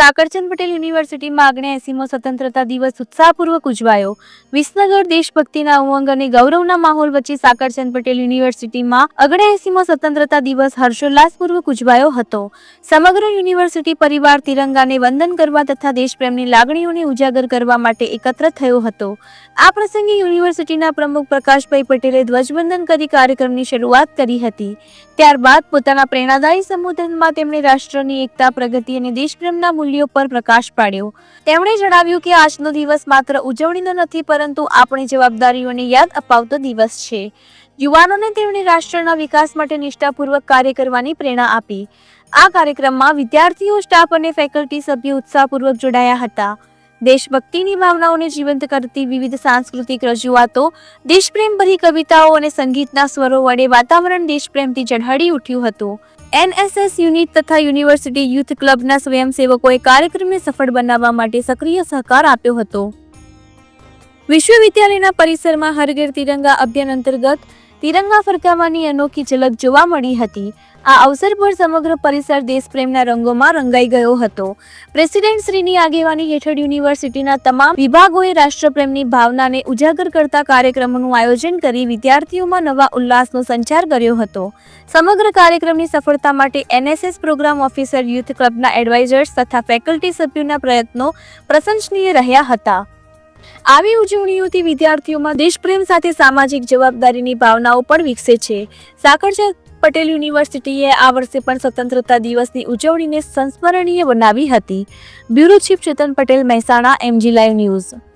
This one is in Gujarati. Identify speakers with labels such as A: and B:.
A: સાકરચંદ પટેલ યુનિવર્સિટીમાં આગણે એસીમો સ્વતંત્રતા દિવસ ઉત્સાહપૂર્વક ઉજવાયો. વિસનગર દેશભક્તિના ઉમંગ અને ગૌરવના માહોલ વચ્ચે સાકરચંદ પટેલ યુનિવર્સિટીમાં અગણે એસીમો સ્વતંત્રતા દિવસ હર્ષોલ્લાસપૂર્વક ઉજવાયો હતો. સમગ્ર યુનિવર્સિટી પરિવાર તિરંગાને વંદન કરવા તથા દેશપ્રેમની લાગણીઓને ઉજાગર કરવા માટે એકત્ર થયો હતો. આ પ્રસંગે યુનિવર્સિટીના પ્રમુખ પ્રકાશભાઈ પટેલે ધ્વજવંદન કરી કાર્યક્રમની શરૂઆત કરી હતી. ત્યારબાદ પોતાના પ્રેરણાદાયી સંબોધનમાં તેમણે રાષ્ટ્રની એકતા, પ્રગતિ અને દેશપ્રેમના મૂલ્યો પર પ્રકાશ પાડ્યો. તેમણે જણાવ્યું કે આજનો દિવસ માત્ર ઉજવણીનો નથી, પરંતુ આપણી જવાબદારીઓને યાદ અપાવતો દિવસ છે. યુવાનોને તેમણે રાષ્ટ્રના વિકાસ માટે નિષ્ઠાપૂર્વક કાર્ય કરવાની પ્રેરણા આપી. આ કાર્યક્રમમાં વિદ્યાર્થીઓ, સ્ટાફ અને ફેકલ્ટી સભ્યો ઉત્સાહપૂર્વક જોડાયા હતા. દેશભક્તિની ભાવનાઓને જીવંત કરતી વિવિધ સાંસ્કૃતિક રજૂઆતો, દેશપ્રેમભરી કવિતાઓ અને સંગીતના સ્વરો વડે વાતાવરણ દેશપ્રેમથી ઝળહળી ઉઠ્યું હતું. એનએસએસ યુનિટ તથા યુનિવર્સિટી યુથ ક્લબના સ્વયંસેવકોએ કાર્યક્રમને સફળ બનાવવા માટે સક્રિય સહકાર આપ્યો હતો. વિશ્વવિદ્યાલયના પરિસરમાં હર તિરંગા અભિયાન અંતર્ગત તિરંગા ફરકાવવાની અનોખી ઝલક જોવા મળી હતી. આ અવસર પર સમગ્ર પરિસર દેશપ્રેમના રંગોમાં રંગાઈ ગયો હતો. પ્રેસિડેન્ટ શ્રીની આગેવાની હેઠળ યુનિવર્સિટીના તમામ વિભાગોએ રાષ્ટ્રપ્રેમની ભાવનાને ઉજાગર કરતા કાર્યક્રમોનું આયોજન કરી વિદ્યાર્થીઓમાં નવા ઉલ્લાસનો સંચાર કર્યો હતો. સમગ્ર કાર્યક્રમની સફળતા માટે એનએસએસ પ્રોગ્રામ ઓફિસર યુથ ક્લબના એડવાઇઝર્સ તથા ફેકલ્ટી સભ્યોના પ્રયત્નો પ્રશંસનીય રહ્યા હતા. આવી ઉજવણીઓથી વિદ્યાર્થીઓમાં દેશપ્રેમ સાથે સામાજિક જવાબદારીની ભાવનાઓ પણ વિકસે છે. સાકરચંદ પટેલ યુનિવર્સિટીએ આ વર્ષે પણ સ્વતંત્રતા દિવસની ઉજવણીને સંસ્મરણીય બનાવી હતી. Bureau chief Chetan Patel Mehsana, MG live news.